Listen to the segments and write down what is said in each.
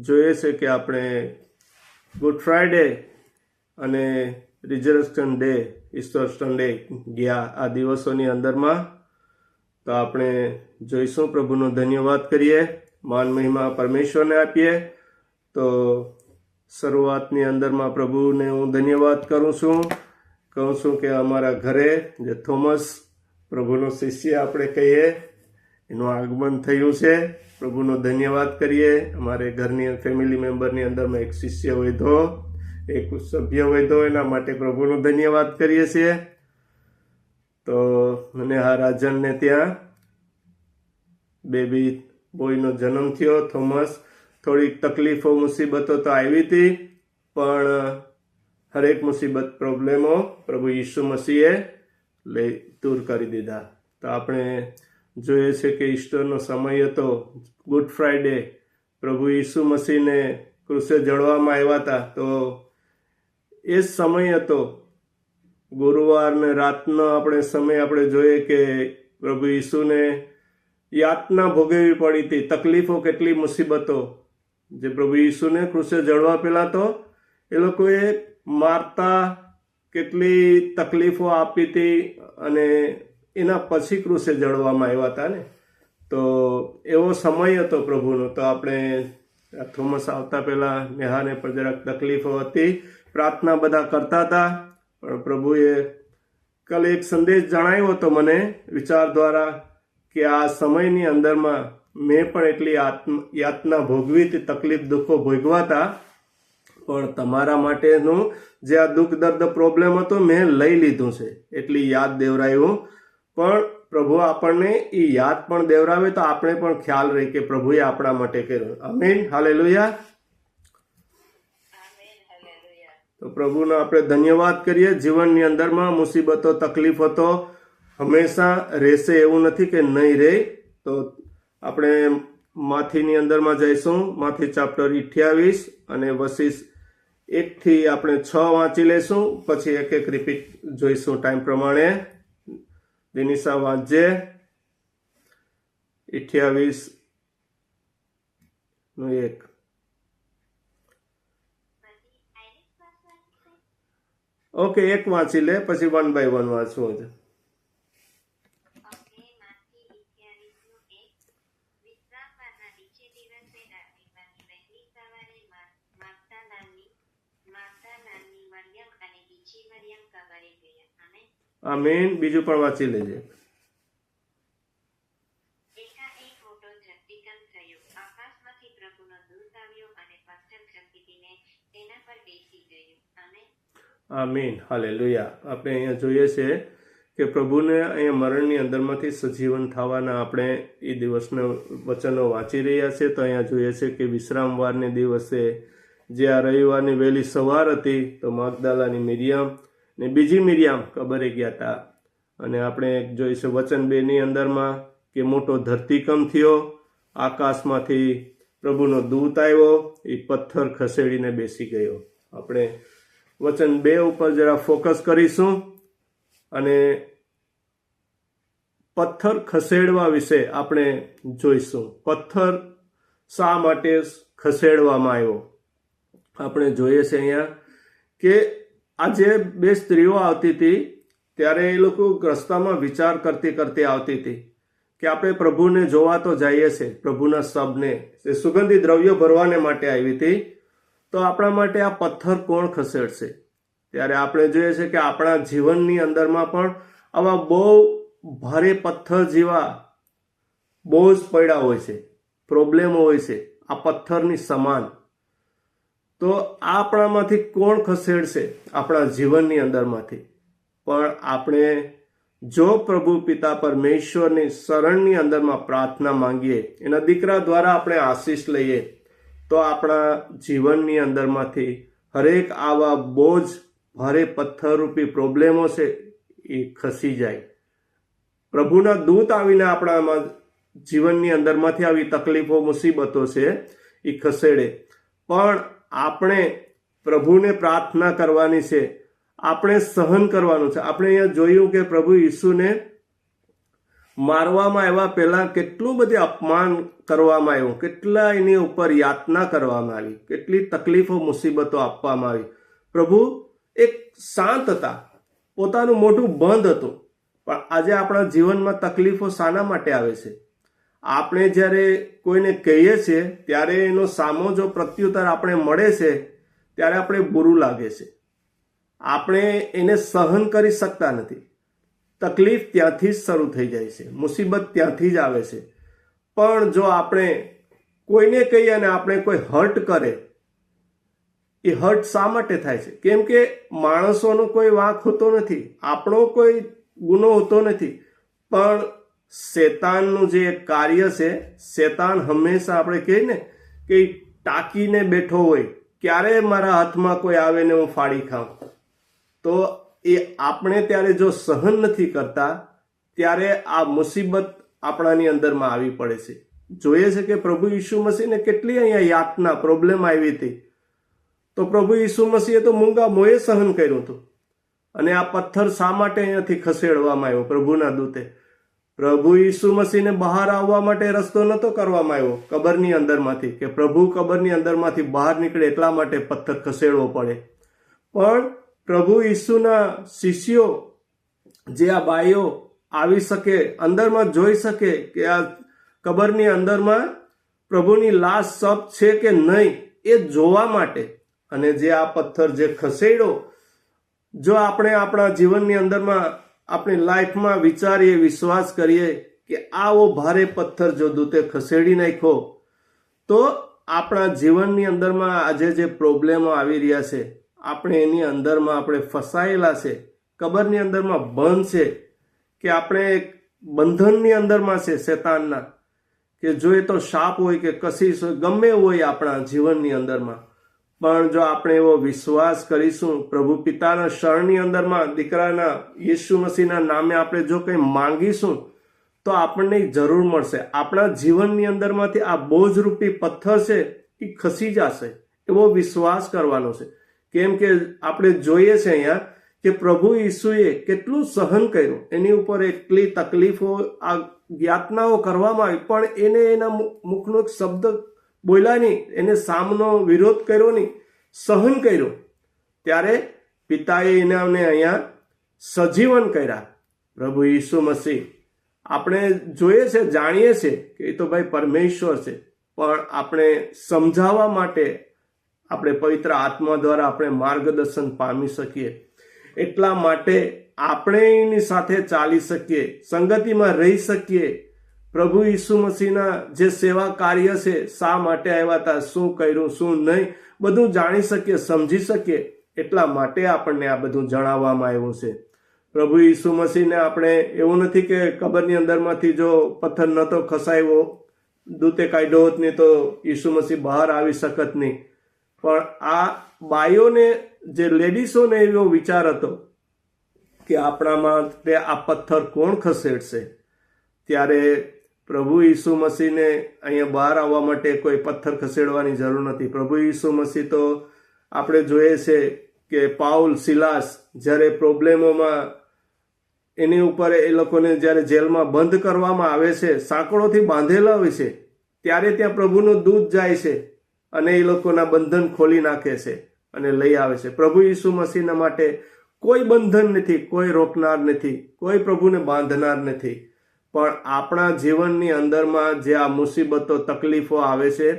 જોઈએ છે કે આપણે ગુડ ફ્રાઈડે અને રિઝર્વેશન ડે, ઈસ્ટર સન્ડે ગયા આ દિવસોની અંદરમાં. તો આપણે જોઈશું, પ્રભુનો ધન્યવાદ કરીએ, માન મહિમા પરમેશ્વરને આપીએ. તો શરૂઆતની અંદરમાં પ્રભુને હું ધન્યવાદ કરું છું. કહું છું કે અમારા ઘરે જે થોમસ, પ્રભુનો શિષ્ય આપણે કહીએ, એનું આગમન થયું છે. પ્રભુનો ધન્યવાદ કરીએ. અમારે ઘરની ફેમિલી મેમ્બરની અંદરમાં એક શિષ્ય વધો, એક સભ્ય વધો, એના માટે પ્રભુનો ધન્યવાદ કરીએ છીએ. તો અને આ રાજનને ત્યાં બેબી બોયનો જન્મ થયો. થોમસ, થોડીક તકલીફો, મુસીબતો તો આવી હતી, પણ હરેક મુસીબત, પ્રોબ્લેમો પ્રભુ ઈસુ મસીહે લઈ દૂર કરી દીધા. તો આપણે જોઈએ છે કે ઈસ્ટરનો સમય હતો. ગુડ ફ્રાઈડે પ્રભુ ઈસુ મસીને કૃષે જળવામાં આવ્યા હતા. તો એ સમય હતો. ગુરુવારને રાતનો આપણે સમય આપણે જોઈએ કે પ્રભુ ઈસુને યાતના ભોગવવી પડી હતી. તકલીફો કેટલી મુસીબતો. જે પ્રભુ ઈસુને કૃષે જળવા પહેલાં તો એ લોકોએ મારતા કેટલી તકલીફો આપી હતી અને એના પછી ક્રુસે જળવામાં આવ્યા હતા ને. તો એવો સમય હતો પ્રભુનો. તો આપણે થોમસ આવતા પહેલાં નેહાને પણ જરાક તકલીફો હતી. પ્રાર્થના બધા કરતા હતા. પણ પ્રભુએ કાલે એક સંદેશ જણાવ્યો હતો મને વિચાર દ્વારા કે આ સમયની અંદરમાં મેં પણ એટલી આત્મ, યાતના ભોગવી હતી, તકલીફ, દુઃખો ભોગવા હતા. પણ તમારા માટેનું જે આ દુઃખ દર્દ પ્રોબ્લેમ હતો, મેં લઈ લીધું છે. એટલી યાદ દેવરાયું. પણ પ્રભુ આપણને એ યાદ પણ દેવરાવે તો આપણે પણ ખ્યાલ રહે કે પ્રભુએ આપણા માટે કર્યું. Amen hallelujah. તો પ્રભુનો આપણે ધન્યવાદ કરીએ. જીવનની અંદરમાં મુસીબતો તકલીફો તો હંમેશા રહેશે એવું નથી કે નહીં રહે. તો આપણે માથીની અંદરમાં જઈશું. માથી ચાપ્ટર અઠ્યાવીસ અને વસીસ એકથી આપણે છ વાંચી લેશું. પછી એક એક રિપીટ જોઈશું ટાઈમ પ્રમાણે. દિનિશા વાંજે અઠ્યાવીસનું એક. ઓકે એક વાંચી લે, પછી વન બાય વન વાંચવું છે ઓકે માંથી ઇઠ્યાવીસનું એક વિશ્રામવારના બીજે દિવસે રાત્રિમાંની વહેલી સવારે મા- માર્થા નામની માર્થા નામની મરિયમ અને બીજી મરિયમ કબરે ગયા અને આમીન બીજું પણ વાંચી લેજે. આમીન. હાલેલુયા. આપણે અહીંયા જોઈએ છે કે પ્રભુને અહીંયા મરણની અંદરમાંથી સજીવન થવાના આપણે એ દિવસના વચનો વાંચી રહ્યા છે. તો અહીંયા જોઈએ છે કે વિશ્રામવારને દિવસે જે આ રવિવારની વહેલી સવાર હતી તો માગદાલાની મિરિયમ ને બીજી મિરિયામ કબરે ગયા હતા અને આપણે જોઈશું વચન બેની અંદરમાં કે મોટો ધરતીકંપ થયો. આકાશમાંથી પ્રભુનો દૂત આવ્યો. એ પથ્થર ખસેડીને બેસી ગયો. આપણે વચન બે ઉપર જરા ફોકસ કરીશું. અને પથ્થર ખસેડવા વિશે આપણે જોઈશું. પથ્થર શા માટે ખસેડવામાં આવ્યો? આપણે જોઈએ છે અહીંયા કે આ જે બે સ્ત્રીઓ આવતી હતી, ત્યારે એ લોકો રસ્તામાં વિચાર કરતી કરતી આવતી હતી કે આપણે પ્રભુને જોવા તો જઈએ છે, પ્રભુના શબને. એ સુગંધી દ્રવ્યો ભરવાને માટે આવી હતી. તો આપણા માટે આ પથ્થર કોણ ખસેડશે? ત્યારે આપણે જોઈએ છે કે આપણા જીવનની અંદરમાં પણ આવા બહુ ભારે પથ્થર જેવા બહુ જ પડ્યા હોય છે, પ્રોબ્લેમ હોય છે, આ પથ્થરની સમાન. તો આપણામાંથી કોણ ખસેડશે? આપણા જીવનની અંદરમાંથી. પણ આપણે જો પ્રભુ પિતા પરમેશ્વરની શરણની અંદરમાં પ્રાર્થના માંગીએ, એના દીકરા દ્વારા આપણે આશીષ લઈએ, તો આપણા જીવનની અંદરમાંથી હરેક આવા બોજ, ભારે પથ્થરરૂપી પ્રોબ્લેમો છે, એ ખસી જાય. પ્રભુના દૂત આવીને આપણામાં જીવનની અંદરમાંથી આવી તકલીફો, મુસીબતો છે, એ ખસેડે. પણ આપણે પ્રભુને પ્રાર્થના કરવાની છે, આપણે સહન કરવાનું છે. આપણે અહીંયા જોયું કે પ્રભુ ઈસુને મારવામાં આવ્યા પહેલાં કેટલું બધું અપમાન કરવામાં આવ્યું, કેટલા એની ઉપર યાતના કરવામાં આવી, કેટલી તકલીફો, મુસીબતો આપવામાં આવી. પ્રભુ એક શાંત હતા, પોતાનું મોઢું બંધ હતું. પણ આજે આપણા જીવનમાં તકલીફો શાના માટે આવે છે. આપણે જ્યારે કોઈને કહીએ છીએ, ત્યારે એનો સામો જો પ્રત્યુત્તર આપણે મળે છે, ત્યારે આપણે બુરું લાગે છે. આપણે એને સહન કરી શકતા નથી. તકલીફ ત્યાંથી જ શરૂ થઈ જાય છે. મુસીબત ત્યાંથી જ આવે છે. પણ જો આપણે કોઈને કહીએ અને આપણે કોઈ હર્ટ કરે, એ હર્ટ શા માટે થાય છે? કેમ કે માણસોનો કોઈ વાંક હોતો નથી. આપણો કોઈ ગુનો હોતો નથી. પણ શેતાનનું જે કાર્ય છે, શેતાન હંમેશા આપણે કહીએ ને કે ટાંકીને બેઠો હોય ક્યારે મારા હાથમાં કોઈ આવે ને હું ફાડી ખાઉં. તો એ આપણે ત્યારે જો સહન નથી કરતા, ત્યારે આ મુસીબત આપણાની અંદરમાં આવી પડે છે. જોઈએ છે કે પ્રભુ ઈસુ મસીહને કેટલી અહીંયા યાતના પ્રોબ્લેમ આવી હતી. તો પ્રભુ ઈસુ મસીહે તો મૂંગા મોએ સહન કર્યું હતું. અને આ પથ્થર શા માટે અહીંયાથી ખસેડવામાં આવ્યો? પ્રભુના દૂતે. પ્રભુ ઈસુ મસીને બહાર આવવા માટે રસ્તો નહોતો કરવામાં આવ્યો. કબરની અંદરમાંથી કે પ્રભુ કબરની અંદરમાંથી બહાર નીકળે એટલા માટે પથ્થર ખસેડવો પડે. પણ પ્રભુ ઈસુના શિષ્યો જે આ બાઈઓ આવી શકે, અંદરમાં જોઈ શકે કે આ કબરની અંદરમાં પ્રભુની લાશ સપ છે કે નહીં, એ જોવા માટે અને જે આ પથ્થર જે ખસેડ્યો, જો આપણે આપણા જીવનની અંદરમાં આપણી લાઈફમાં વિચારીએ, વિશ્વાસ કરીએ કે આવો ભારે પથ્થર જો દૂતે ખસેડી નાખ્યો, તો આપણા જીવનની અંદરમાં આજે જે પ્રોબ્લેમો આવી રહ્યા છે, આપણે એની અંદરમાં આપણે ફસાયેલા છે, કબરની અંદરમાં બંધ છે, કે આપણે એક બંધનની અંદરમાં છે શેતાનના, કે જો એ તો શાપ હોય કે હોય ગમે હોય આપણા જીવનની અંદરમાં. પણ જો આપણે એવો વિશ્વાસ કરીશું, પ્રભુ પિતાના શરણની અંદરમાં દીકરાના યેસુ મસીહના નામે આપણે જો કંઈ માંગીશું, તો આપણને જરૂર મળશે. આપણા જીવનની અંદરમાંથી આ બોજરૂપી પથ્થર છે એ ખસી જશે. એવો વિશ્વાસ કરવાનો છે. કેમ કે આપણે જોઈએ છે અહીંયા કે પ્રભુ ઈસુએ કેટલું સહન કર્યું. એની ઉપર એટલી તકલીફો, આ યાતનાઓ કરવામાં આવી. પણ એને એના મુખનો શબ્દ બોલ્યા નહીં એને સામનો વિરોધ કર્યો નહીં, સહન કર્યો. ત્યારે પિતાએ એનાને અહીંયા સજીવન કર્યા. પ્રભુ ઈસુ મસીહ. આપણે જોઈએ છે, જાણીએ છે કે એ તો ભાઈ પરમેશ્વર છે, પણ આપણે સમજાવવા માટે આપણે પવિત્ર આત્મા દ્વારા આપણે માર્ગદર્શન પામી શકીએ. એટલા માટે આપણે એની સાથે ચાલી શકીએ, સંગતિમાં રહી શકીએ પ્રભુ ઈસુ મસીહના જે સેવા કાર્ય છે, શા માટે આવ્યા હતા શું કર્યું, શું નહીં, બધું જાણી શકીએ, સમજી શકીએ, એટલા માટે આપણને આ બધું જણાવવામાં આવ્યું છે. પ્રભુ ઈસુ મસીહને આપણે એવું નથી કે કબરની અંદરમાંથી જો પથ્થર નહોતો ખસાયો દૂતે કાઢ્યો હોત નહીં તો ઈસુ મસીહ બહાર આવી શકત નહીં. પણ આ બાઈઓને જે લેડીસોને એવો વિચાર હતો કે આપણામાં તે આ પથ્થર કોણ ખસેડશે? ત્યારે પ્રભુ ઈસુ મસીહને અહીંયા બહાર આવવા માટે કોઈ પથ્થર ખસેડવાની જરૂર નથી. પ્રભુ ઈસુ મસીહ તો આપણે જોઈએ છે કે પાઉલ, સિલાસ જ્યારે પ્રોબ્લેમોમાં એની ઉપર એ લોકોને જ્યારે જેલમાં બંધ કરવામાં આવે છે, સાંકળોથી બાંધેલા હોય છે, ત્યારે ત્યાં પ્રભુનું દૂધ જાય છે અને એ લોકોના બંધન ખોલી નાખે છે અને લઈ આવે છે. પ્રભુ ઈસુ મસીહના માટે કોઈ બંધન નથી, કોઈ રોકનાર નથી, કોઈ પ્રભુને બાંધનાર નથી. પણ આપણા જીવનની અંદરમાં જે આ મુસીબતો, તકલીફો આવે છે,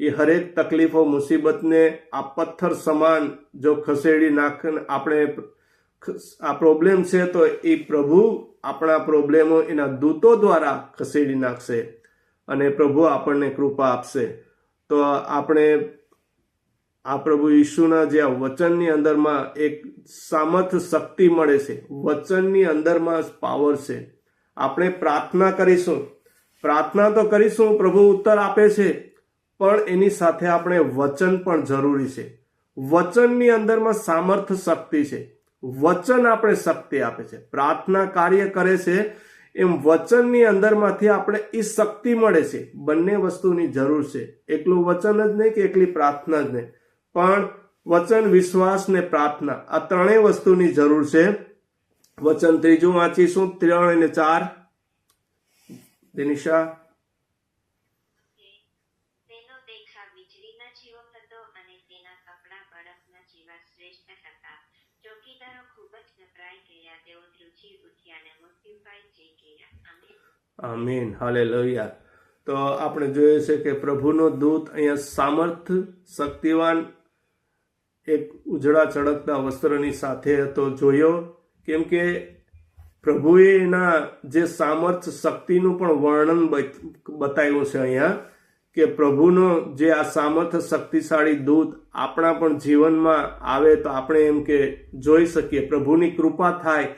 એ હરેક તકલીફો, મુસીબતને આ પથ્થર સમાન જો ખસેડી નાખ આપણે આ પ્રોબ્લેમ છે તો એ પ્રભુ આપણા પ્રોબ્લેમો એના દૂતો દ્વારા ખસેડી નાખશે અને પ્રભુ આપણને કૃપા આપશે. તો આપણે આ પ્રભુ ઈશુના જે આ વચનની અંદરમાં એક સામર્થ શક્તિ મળે છે. વચનની અંદરમાં પાવર છે. આપણે પ્રાર્થના કરીશું. પ્રાર્થના તો કરીશું, પ્રભુ ઉત્તર આપે છે, પણ એની સાથે આપણે વચન પણ જરૂરી છે. વચનની અંદરમાં સામર્થ શક્તિ છે. વચન આપણે શક્તિ આપે છે. પ્રાર્થના કાર્ય કરે છે, એમ વચનની અંદરમાંથી આપણે એ શક્તિ મળે છે. બંને વસ્તુની જરૂર છે. એકલું વચન જ નહીં કે એકલી પ્રાર્થના જ નહીં. પણ વચન, વિશ્વાસ ને પ્રાર્થના આ ત્રણેય વસ્તુની જરૂર છે. વચન ત્રીજું વાંચીશું ત્રણ અને ચાર. દિનિશા. આમીન. હાલે હાલેલુયા. તો આપણે જોઈએ છે કે પ્રભુનો દૂત અહીંયા સામર્થ શક્તિવાન એક ઉજળા ચળકતા વસ્ત્રની સાથે હતો જોયો. કેમ કે પ્રભુએ એના જે સામર્થ શક્તિનું પણ વર્ણન બતાવ્યું છે અહીંયા, કે પ્રભુનો જે આ સામર્થ શક્તિશાળી દૂત આપણા પણ જીવનમાં આવે તો આપણે એમ કે જોઈ શકીએ. પ્રભુની કૃપા થાય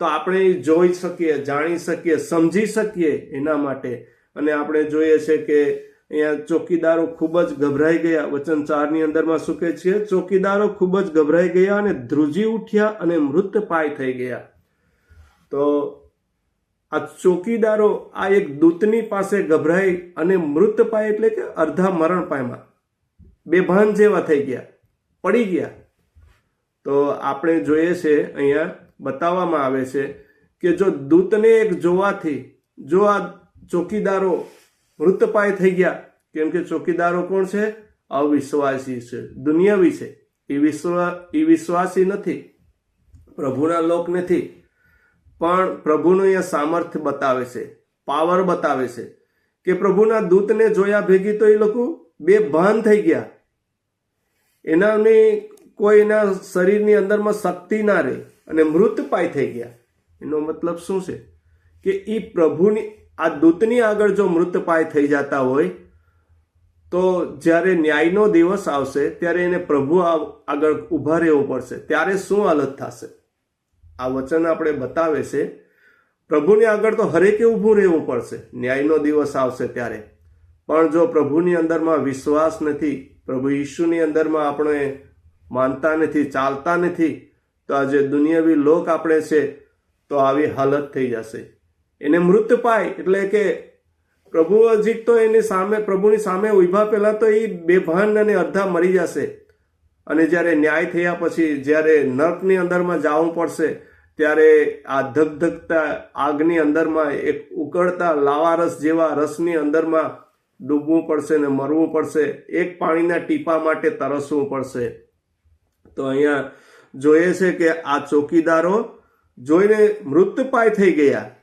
તો આપણે જોઈ શકીએ, જાણી શકીએ, સમજી શકીએ એના માટે. અને આપણે જોઈએ છે કે ચોકીદારો ખૂબ જ ગભરાઈ ગયા. વચન ચારની અંદરમાં શું છે, ચોકીદારો ખૂબ જ ગભરાઈ ગયા અને ધ્રુજી ઉઠ્યા અને મૃતપાય થઈ ગયા. તો આ ચોકીદારો આ એક દૂતની પાસે ગભરાઈ અને મૃતપાય એટલે કે અર્ધા મરણ પાયમાં બેભાન જેવા થઈ ગયા, પડી ગયા. તો આપણે જોઈએ છે, અહીંયા બતાવવામાં આવે છે કે જો દૂતને એક જોવાથી, જો આ ચોકીદારો મૃતપાય થઈ ગયા. કેમ કે ચોકીદારો કોણ છે? અવિશ્વાસી છે. દુનિયાવી છે. એ વિશ્વા, એ વિશ્વાસી નથી. પ્રભુના લોક નથી. પણ પ્રભુનું અહીંયા સામર્થ્ય બતાવે છે. પાવર બતાવે છે. કે પ્રભુના દૂતને જોયા ભેગી તો એ લોકો બે ભાન થઈ ગયા. એનાની કોઈ એના શરીરની અંદરમાં શક્તિ ના રહે. અને મૃતપાય થઈ ગયા. એનો મતલબ શું છે? કે એ પ્રભુની આ દૂતની આગળ જો મૃતપાય થઈ જતા હોય, તો જ્યારે ન્યાયનો દિવસ આવશે, ત્યારે એને પ્રભુ આગળ ઊભા રહેવું પડશે. ત્યારે શું હાલત થશે? આ વચન આપણે બતાવે છે. પ્રભુની આગળ તો હરેકે ઊભું રહેવું પડશે. ન્યાયનો દિવસ આવશે ત્યારે. પણ જો પ્રભુની અંદરમાં વિશ્વાસ નથી, પ્રભુ ઈશુની અંદરમાં આપણે માનતા નથી, ચાલતા નથી, તો આજે દુનિયાવી લોક આપણે છે, તો આવી હાલત થઈ જશે. એને મૃત એટલે કે પ્રભુ હજી તો એની સામે, પ્રભુની સામે ઊભા પહેલાં તો એ બેભાન અને અડધા મરી જશે. અને જ્યારે ન્યાય થયા પછી, જ્યારે નર્કની અંદરમાં જવું પડશે, ત્યારે આ ધગધગતા આગની અંદરમાં એક ઉકળતા લાવા રસ જેવા રસની અંદરમાં ડૂબવું પડશે ને મરવું પડશે. એક પાણીના ટીપા માટે તરસવું પડશે. તો અહીંયા જોઈએ છે કે આ ચોકીદારો જોઈને મૃતપાય થઈ ગયા.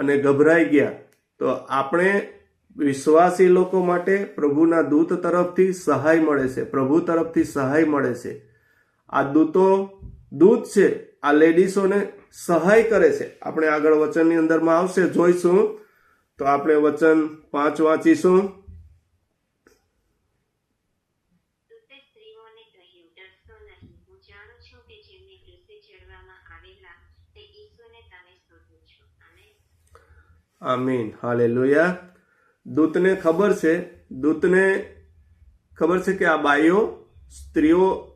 અને ગભરાઈ ગયા. તો આપણે વિશ્વાસી લોકો માટે પ્રભુના દૂત તરફથી સહાય મળે છે. પ્રભુ તરફથી સહાય મળે છે. આ દૂતો દૂત છે. આ લેડીસોને સહાય કરે છે. આપણે આગળ વચનની અંદરમાં આવશે. જોઈશું. તો આપણે વચન પાંચ વાંચીશું દૂતે સ્ત્રીઓને કહ્યું ડરશો નહીં હું જાણું છું કે જેમને ક્રુસે ચડવામાં આવેલા તે ઈસુને તમે શોધો છો અને આમીન. હાલેલુયા. દૂતને ખબર છે, દૂતને ખબર છે કે આ બાઈઓ, સ્ત્રીઓ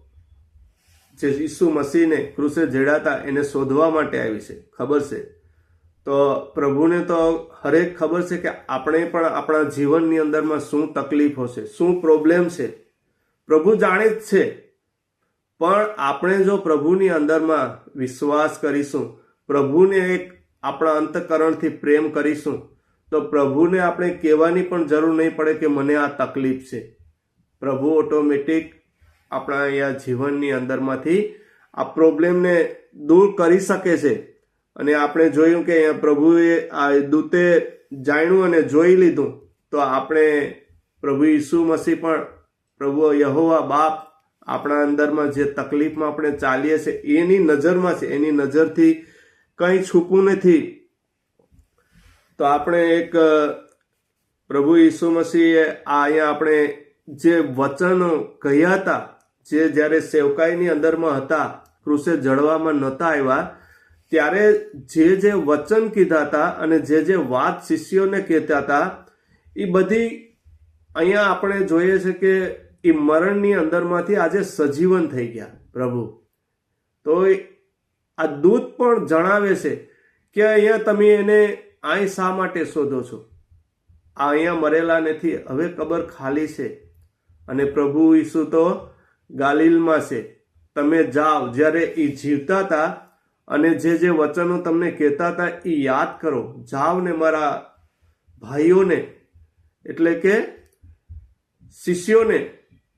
જે ઈસુ મસીહને ક્રુસે જેડાતા એને શોધવા માટે આવી છે. ખબર છે? તો પ્રભુને તો હરેક ખબર છે કે આપણે પણ આપણા જીવનની અંદરમાં શું તકલીફો છે શું પ્રોબ્લેમ છે? પ્રભુ જાણે જ છે. પણ આપણે જો પ્રભુની અંદરમાં વિશ્વાસ કરીશું, પ્રભુને એક આપણા અંતકરણથી પ્રેમ કરીશું, તો પ્રભુને આપણે કહેવાની પણ જરૂર નહીં પડે કે મને આ તકલીફ છે. પ્રભુ ઓટોમેટિક આપણા અહીંયા જીવનની અંદરમાંથી આ પ્રોબ્લેમને દૂર કરી શકે છે. અને આપણે જોયું કે અહીંયા પ્રભુએ આ દૂતે જાણ્યું અને જોઈ લીધું, તો આપણે પ્રભુ ઈસુ મસીહ પણ, પ્રભુ યહોવા બાપ આપણા અંદરમાં જે તકલીફમાં આપણે ચાલીએ છીએ, એની નજરમાં છે, એની નજરથી કંઈ છૂપું નથી. તો આપણે એક પ્રભુ ઈસુ મસીહે આ અહીંયા આપણે જે વચનો કહ્યા હતા, જે જ્યારે સેવકાઈની અંદરમાં હતા કૃષે જળવામાં નહોતા આવ્યા, ત્યારે જે જે વચન કીધા હતા અને જે જે વાત શિષ્યોને કહેતા હતા એ બધી અહીંયા આપણે જોઈએ છે કે એ મરણની અંદરમાંથી આજે સજીવન થઈ ગયા પ્રભુ. તો આ દૂત પણ જણાવે છે કે અહીંયા તમે એને અહીં શા માટે શોધો છો? આ અહીંયા મરેલા નથી, હવે કબર ખાલી છે. અને પ્રભુ ઈસુ તો ગાલિલમાં છે. તમે જાઓ, જ્યારે એ જીવતા હતા અને જે જે વચનો તમને કહેતા હતા એ યાદ કરો. જાઓ ને મારા ભાઈઓને, એટલે કે શિષ્યોને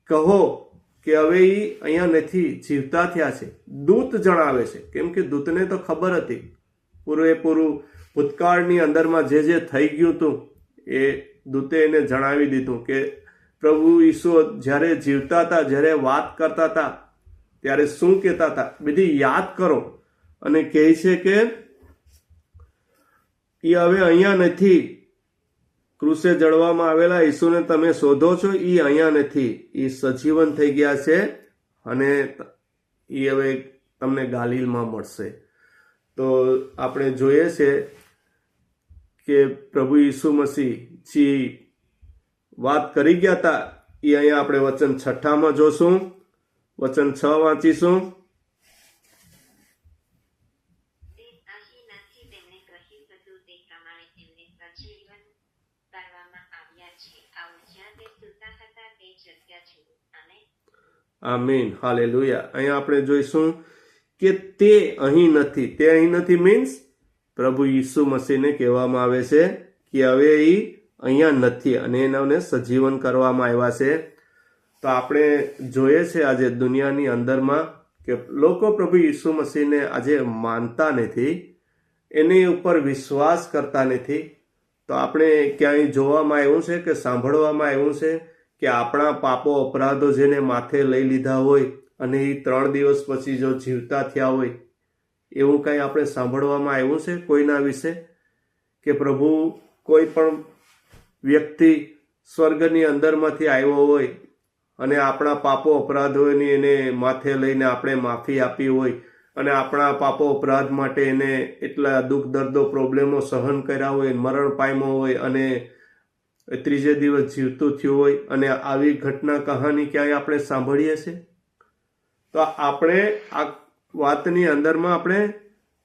કહો કે હવે એ અહીંયા નથી, જીવતા થયા છે. દૂત જણાવે છે. કેમ કે દૂતને તો ખબર હતી. પૂરેપૂરું ભૂતકાળની અંદરમાં જે જે થઈ ગયું હતું, એ દૂતે એને જણાવી દીધું કે પ્રભુ ઈસુ જ્યારે જીવતા હતા, જ્યારે વાત કરતા હતા, ત્યારે શું કહેતા હતા? બધી યાદ કરો. અને કહે છે કે એ હવે અહીંયા નથી. ક્રુસે જડવામાં આવેલા ઈસુને તમે શોધો છો એ અહીંયા નથી. એ સજીવન થઈ ગયા છે અને એ હવે તમને ગાલિલમાં મળશે. તો આપણે જોઈએ છે કે પ્રભુ ઈસુ મસીહ જે વાત કરી ગયા હતા એ અહીંયા આપણે વચન છઠ્ઠામાં જોશું, વચન છ વાંચીશું તે અહીંનાથી તેમણે કહ્યું હતું તે પ્રમાણે તેમને સજીવન કરવામાં આવ્યા છે આવું જ્યાં તે સૂતા હતા તે જગ્યા જુઓ અને આમીન હાલેલુયા અહીંયા આપણે જોઈશું કે તે અહીં નથી. તે અહીં નથી મીન્સ પ્રભુ ઈસુ મસીહને કહેવામાં આવે છે કે હવે એ અહીંયા નથી અને એનાને સજીવન કરવામાં આવ્યા છે. તો આપણે જોઈએ છે આજે દુનિયાની અંદરમાં કે લોકો પ્રભુ ઈસુ મસીહને આજે માનતા નથી, એની ઉપર વિશ્વાસ કરતા નથી. તો આપણે ક્યાંય જોવામાં આવ્યું છે કે સાંભળવામાં આવ્યું છે કે આપણા પાપો અપરાધો જેને માથે લઈ લીધા હોય અને એ ત્રણ દિવસ પછી જો જીવતા થયા હોય, એવું કંઈ આપણે સાંભળવામાં આવ્યું છે કોઈના વિશે? કે પ્રભુ કોઈ પણ વ્યક્તિ સ્વર્ગની અંદરમાંથી આવ્યો હોય અને આપણા પાપો અપરાધોની એને માથે લઈને આપણે માફી આપી હોય અને આપણા પાપો અપરાધ માટે એને એટલા દુઃખ દર્દો, પ્રોબ્લેમો સહન કર્યા હોય, મરણ પામ્યો હોય અને ત્રીજે દિવસ જીવતું થયું હોય અને આવી ઘટના કહાની ક્યાંય આપણે સાંભળીએ છીએ? તો આપણે આ વાતની અંદરમાં આપણે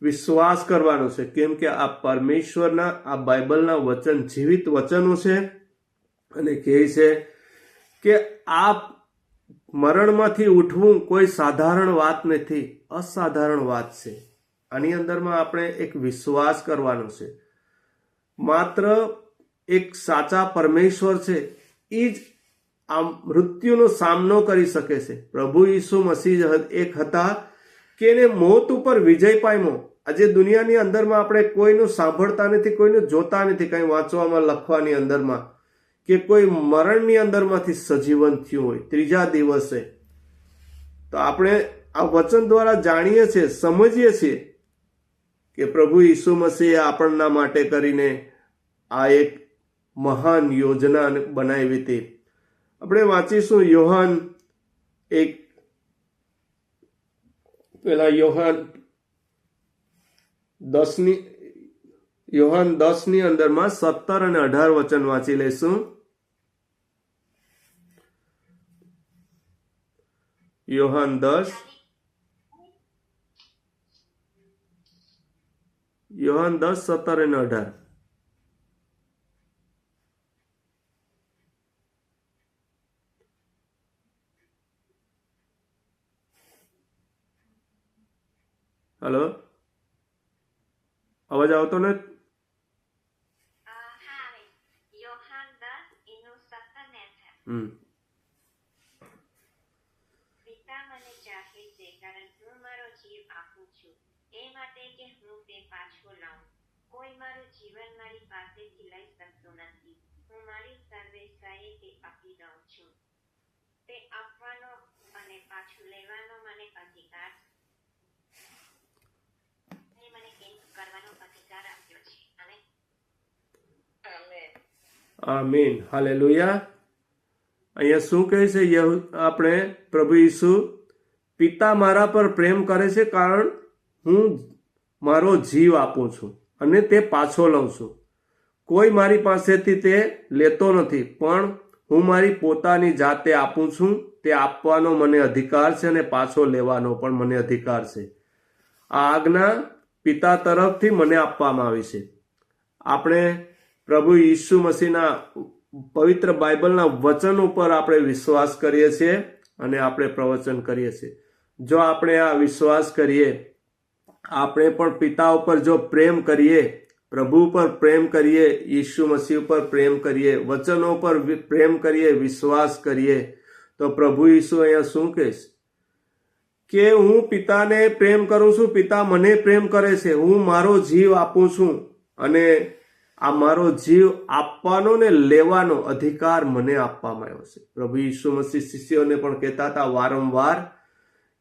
વિશ્વાસ કરવાનો છે. કેમ કે આ પરમેશ્વરના, આ બાઇબલના વચન, જીવિત વચનો છે અને કહે છે કે આ મરણમાંથી ઉઠવું કોઈ સાધારણ વાત નથી, અસાધારણ વાત છે. આની અંદરમાં આપણે એક વિશ્વાસ કરવાનો છે. માત્ર એક સાચા પરમેશ્વર છે એ જ આ મૃત્યુનો સામનો કરી શકે છે. પ્રભુ ઈસુ મસીહ એક હતા કે એને મોત ઉપર વિજય પામ્યો. આજે દુનિયાની અંદરમાં આપણે કોઈનું સાંભળતા નથી, કોઈનું જોતા નથી, કંઈ વાંચવામાં, લખવાની અંદરમાં, કે કોઈ મરણની અંદરમાંથી સજીવન થયું હોય, ત્રીજા દિવસે. તો આપણે આ વચન દ્વારા જાણીએ છીએ, સમજીએ છીએ કે પ્રભુ ઈસુ મસીહે આપણના માટે કરીને આ એક મહાન યોજના બનાવી હતી આપણે વાંચીશું યોહાન એક, પેલા યોહાન દસની યોહાન દસની અંદરમાં સત્તર અને અઢાર વચન વાંચી લઈશું. યોહાન દસ. યોહાન દસ, સત્તર અને અઢાર. હલો? અવાજ આવતો ને હમ. પિતા મને છે કારણ હું મારો જીવ આપું છું. એ માટે કે હું તે પાછો લાવું. કોઈ મારું જીવન મારી પાસેથી લઈ શકતો નથી. હું મારી સર્વેશાએ તે આપી દઉં છું. તે આપવાનો અને પાછું લેવાનો મને અધિકાર મને એમ કરવાનો અધિકાર આપ્યો છે અને આમીન. હાલેલુયા. અહીંયા શું કહે છે? આપણે પ્રભુ ઈસુ, પિતા મારા પર પ્રેમ કરે છે કારણ હું મારો જીવ આપું છું અને તે પાછો લઉં છું. કોઈ મારી પાસેથી તે લેતો નથી, પણ હું મારી પોતાની જાતે આપું છું. તે આપવાનો મને અધિકાર છે અને પાછો લેવાનો પણ મને અધિકાર છે. આ આજ્ઞા પિતા તરફથી મને આપવામાં આવી છે. આપણે પ્રભુ ઈસુ મસીહના પવિત્ર બાઇબલના વચન ઉપર આપણે વિશ્વાસ કરીએ છીએ અને આપણે પ્રવચન કરીએ છીએ. જો આપણે આ વિશ્વાસ કરીએ, આપણે પણ પિતા ઉપર જો પ્રેમ કરીએ, પ્રભુ ઉપર પ્રેમ કરીએ, ઈસુ મસીહ ઉપર પ્રેમ કરીએ, વચનો પર પ્રેમ કરીએ, વિશ્વાસ કરીએ, તો પ્રભુ ઈસુ અહીંયા શું કહેશ? કે હું પિતાને પ્રેમ કરું છું, પિતા મને પ્રેમ કરે છે, હું મારો જીવ આપું છું અને આ મારો જીવ આપવાનો ને લેવાનો અધિકાર મને આપવામાં આવ્યો છે. પ્રભુ ઈસુ મસીહ શિષ્યોને પણ કહેતા હતા વારંવાર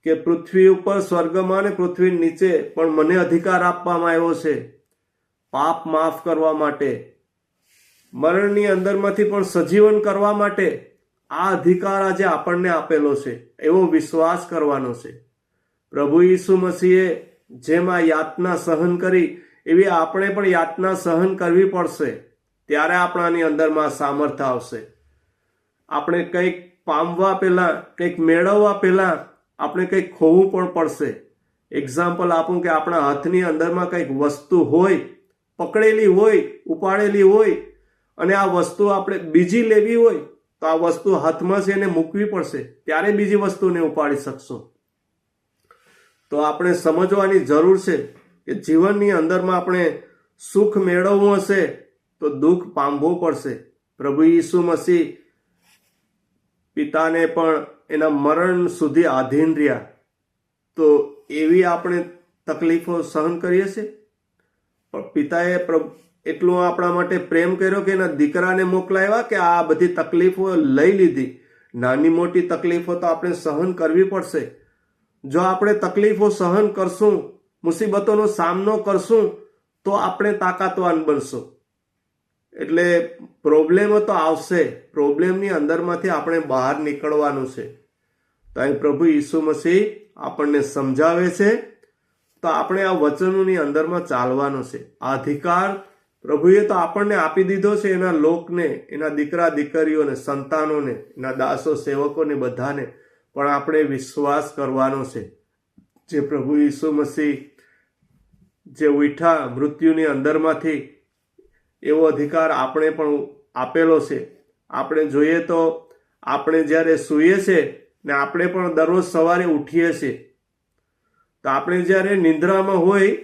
કે પૃથ્વી ઉપર સ્વર્ગમાં અને પૃથ્વી નીચે પણ મને અધિકાર આપવામાં આવ્યો છે. પાપ માફ કરવા માટે, મરણની અંદરમાંથી પણ સજીવન કરવા માટે આ અધિકાર આજે આપણને આપેલો છે, એવો વિશ્વાસ કરવાનો છે. પ્રભુ ઈસુ મસીહે જેમાં યાતના સહન કરી એવી આપણે પણ યાતના સહન કરવી પડશે, ત્યારે આપણાની અંદરમાં સામર્થ્ય આવશે. આપણે કંઈક પામવા પહેલાં, કંઈક મેળવવા પહેલાં આપણે કંઈક ખોવું પણ પડશે. એક્ઝામ્પલ આપું કે આપણા હાથની અંદરમાં કંઈક વસ્તુ હોય, પકડેલી હોય, ઉપાડેલી હોય, અને આ વસ્તુ આપણે બીજી લેવી હોય, તો આ વસ્તુ હાથમાં છે એને મૂકવી પડશે. ત્યારે બીજી વસ્તુને ઉપાડી શકશો. તો આપણે સમજવાની જરૂર છે કે જીવનની અંદરમાં આપણે સુખ મેળવવું હશે તો દુઃખ પામવું પડશે. પ્રભુ ઈસુ મસીહ પિતાને પણ એના મરણ સુધી આધીન રહ્યા. તો એવી આપણે તકલીફો સહન કરીએ છીએ? પણ પિતાએ એટલું આપણા માટે પ્રેમ કર્યો કે એના દીકરાને મોકલાવ્યા કે આ બધી તકલીફો લઈ લીધી. નાની મોટી તકલીફો તો આપણે સહન કરવી પડશે. જો આપણે તકલીફો સહન કરશું મુસીબતોનો સામનો કરશું તો આપણે તાકાતવાન બનશું. એટલે પ્રોબ્લેમો તો આવશે. પ્રોબ્લેમની અંદરમાંથી આપણે બહાર નીકળવાનું છે. તો અહીં પ્રભુ ઈસુ મસીહ આપણને સમજાવે છે. તો આપણે આ વચનોની અંદરમાં ચાલવાનું છે. આ અધિકાર પ્રભુએ તો આપણને આપી દીધો છે એના લોકને, એના દીકરા દીકરીઓને, સંતાનોને, એના દાસો સેવકોને બધાને. પણ આપણે વિશ્વાસ કરવાનો છે. જે પ્રભુ ઈસુ મસીહ જે ઉઠા મૃત્યુની અંદરમાંથી એવો અધિકાર આપણે પણ આપેલો છે. આપણે જોઈએ તો આપણે જ્યારે સૂઈએ છે ને આપણે પણ દરરોજ સવારે ઉઠીએ છીએ. તો આપણે જ્યારે નિંદ્રામાં હોય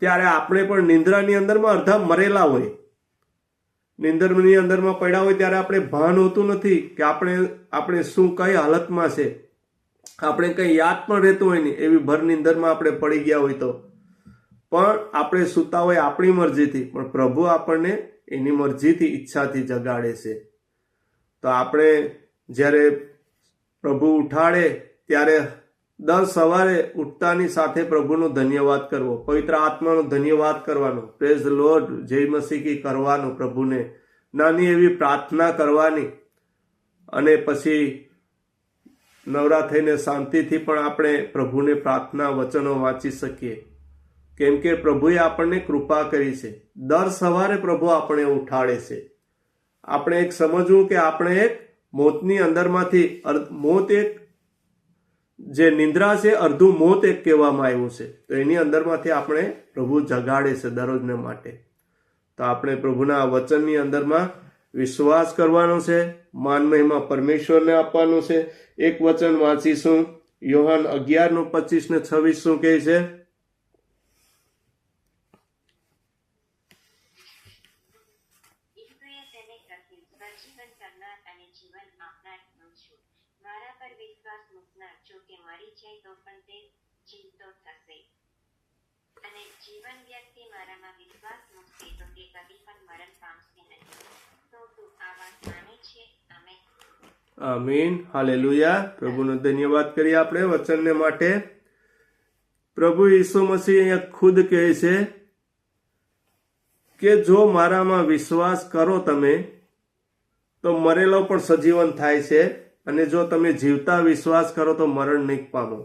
ત્યારે આપણે પણ નિંદ્રાની અંદરમાં અડધા મરેલા હોય. નિંદરની અંદરમાં પડ્યા હોય ત્યારે આપણે ભાન હોતું નથી કે આપણે આપણે શું કઈ હાલતમાં છે. આપણે કંઈ યાદ પણ રહેતું હોય નહીં એવી ભર નિંદરમાં આપણે પડી ગયા હોય તો. પણ આપણે સૂતા હોય આપણી મરજીથી, પણ પ્રભુ આપણને એની મરજીથી ઈચ્છાથી જગાડે છે. તો આપણે જ્યારે પ્રભુ ઉઠાડે, ત્યારે દર સવારે ઉઠતાની સાથે પ્રભુનો ધન્યવાદ કરવો, પવિત્ર આત્માનો ધન્યવાદ કરવાનો પ્રેઝ લોર્ડ જય મસીકી કરવાનો પ્રભુને, નાની એવી પ્રાર્થના કરવાની. અને પછી નવરા થઈને શાંતિથી પણ આપણે પ્રભુને પ્રાર્થના વચનો વાંચી શકીએ. કેમ કે પ્રભુએ આપણને કૃપા કરી છે. દર સવારે પ્રભુ આપણે ઉઠાડે છે. આપણે એક સમજવું કે આપણે એક મોતની અંદરમાંથી અર્ધ- મોત એક જે નિંદ્રા છે અડધું મોત એક કહેવામાં આવ્યું છે. તો એની અંદરમાંથી આપણે પ્રભુ જગાડે છે દરરોજને માટે. તો આપણે પ્રભુના વચનની અંદરમાં વિશ્વાસ કરવાનો છે, માન મહિમા પરમેશ્વરને આપવાનું છે. એક વચન વાંચીશું. યોહાન અગિયારનું પચીસ ને છવ્વીસ શું કહે છે ઈશ્વરે તેને કહ્યું સજીવન કરનાર અને જીવન આપનાર હું છું મારા પર વિશ્વાસ મૂકનાર જો કે મરી જાય તો પણ તે જીવતો થશે અને જીવન વ્યક્તિ મારામાં વિશ્વાસ મૂકશે તો તે કદી પણ મરણ પામશે નહીં. તો તું આ વાત માને છે? અમે આમીન. હાલેલુયા. પ્રભુનો ધન્યવાદ કરીએ આપણે વચનને માટે. પ્રભુ ઈસુ મસીહ અહીંયા ખુદ કહે છે કે જો મારામાં વિશ્વાસ કરો તમે, તો મરેલો પણ સજીવન થાય છે અને જો તમે જીવતા વિશ્વાસ કરો તો મરણ નહીં પામો.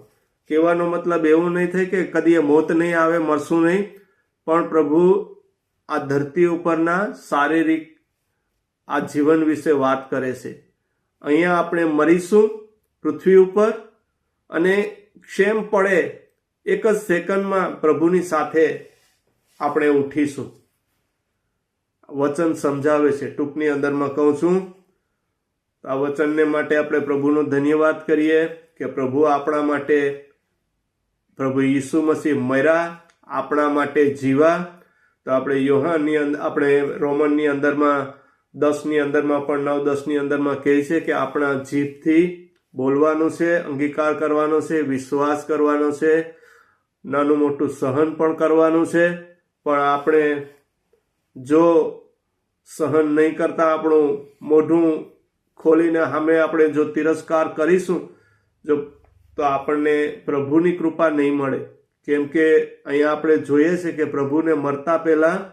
કહેવાનો મતલબ એવું નહીં થાય કે કદી મોત નહીં આવે, મરશું નહીં. પણ પ્રભુ, આ ધરતી ઉપરના શારીરિક આ જીવન વિશે વાત કરે છે. અહીંયા આપણે મરીશું પૃથ્વી ઉપર અને ક્ષેમ પડે એક જ સેકન્ડમાં પ્રભુની સાથે આપણે ઉઠીશું. વચન સમજાવે છે. ટૂંકની અંદરમાં કહું છું, આ વચનને માટે આપણે પ્રભુનો ધન્યવાદ કરીએ કે પ્રભુ આપણા માટે પ્રભુ ઈસુ મસીહ મર્યા, આપણા માટે જીવા. તો આપણે યોહાનની અંદર આપણે રોમનની અંદરમાં, દસની અંદરમાં પણ, નવ દસની અંદરમાં કહે છે કે આપણા જીભથી બોલવાનું છે, અંગીકાર કરવાનો છે, વિશ્વાસ કરવાનો છે, નાનું મોટું સહન પણ કરવાનું છે. પણ આપણે જો સહન નહીં કરતા આપણું મોઢું ખોલીને સામે આપણે જો તિરસ્કાર કરીશું, જો તો આપણને પ્રભુની કૃપા નહીં મળે. કેમ કે અહીંયા આપણે જોઈએ છે કે પ્રભુને મરતા પહેલાં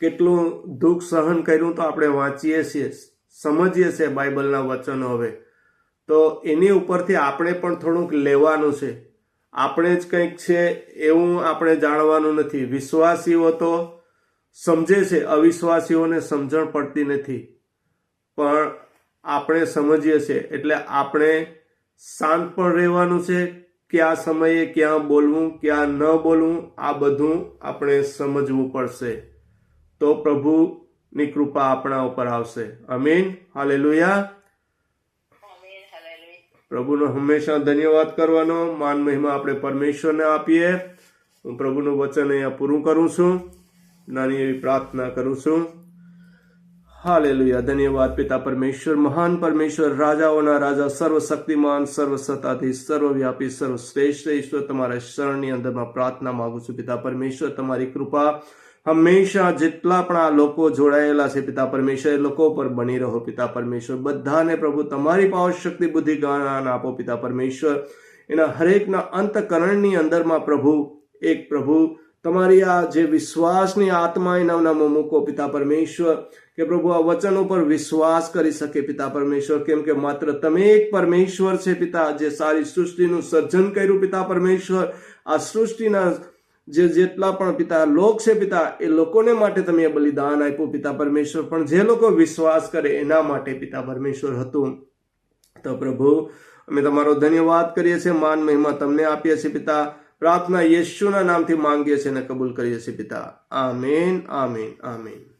કેટલું દુઃખ સહન કર્યું તો આપણે વાંચીએ છીએ, સમજીએ છીએ બાઇબલના વચનો હવે. તો એની ઉપરથી આપણે પણ થોડુંક લેવાનું છે. આપણે જ કંઈક છે એવું આપણે જાણવાનું નથી. વિશ્વાસીઓ તો સમજે છે, અવિશ્વાસીઓને સમજણ પડતી નથી. પણ આપણે સમજીએ છીએ. એટલે આપણે શાંત પણ રહેવાનું છે. કયા સમયે ક્યાં બોલવું ક્યાં ન બોલવું આ બધું આપણે સમજવું પડશે. તો પ્રભુની કૃપા આપણા ઉપર આવશે. Amen hallelujah. પ્રભુનો હંમેશા ધન્યવાદ કરવાનો. માન મહિમા આપણે પરમેશ્વરને આપીએ. હું પ્રભુનું વચન અહીંયા પૂરું કરું છું. નાની એવી પ્રાર્થના કરું છું. હાલેલુયા. ધન્યવાદ પિતા પરમેશ્વર, મહાન પરમેશ્વર, રાજાઓના રાજા, સર્વશક્તિમાન સર્વસત્તાધીશ સર્વવ્યાપી, સર્વશ્રેષ્ઠ. ઈશ્વર, તમારા શરણની અંદરમાં પ્રાર્થના માંગુ છું પિતા પરમેશ્વર. તમારી કૃપા હંમેશા જેટલા પણ આ લોકો જોડાયેલા છે પિતા પરમેશ્વર, એ લોકો પર બની રહો પિતા પરમેશ્વર. બધાને પ્રભુ, તમારી પાવર શક્તિ બુદ્ધિ જ્ઞાન આપો પિતા પરમેશ્વર. એના હરેકના અંતકરણની અંદરમાં પ્રભુ, એક પ્રભુ તમારી આ જે વિશ્વાસની આત્મા એના નામો મૂકો પિતા પરમેશ્વર, કે પ્રભુ આ વચન ઉપર વિશ્વાસ કરી શકે પિતા પરમેશ્વર, કેમ કે માત્ર તમે એક પરમેશ્વર છે પિતા, જે સારી સૃષ્ટિનું સર્જન કર્યું પિતા પરમેશ્વર, આ સૃષ્ટિના જે જેટલા પણ પિતા લોક છે પિતા, એ લોકોને માટે તમે બલિદાન આપ્યું પિતા પરમેશ્વર. પણ જે લોકો વિશ્વાસ કરે એના માટે પિતા પરમેશ્વર હતું. તો પ્રભુ, અમે તમારો ધન્યવાદ કરીએ છીએ, માન મહિમા તમને આપીએ છીએ પિતા. પ્રાર્થના યેશુના નામથી માંગીએ છીએ અને કબૂલ કરીએ છીએ પિતા. Amen amen amen.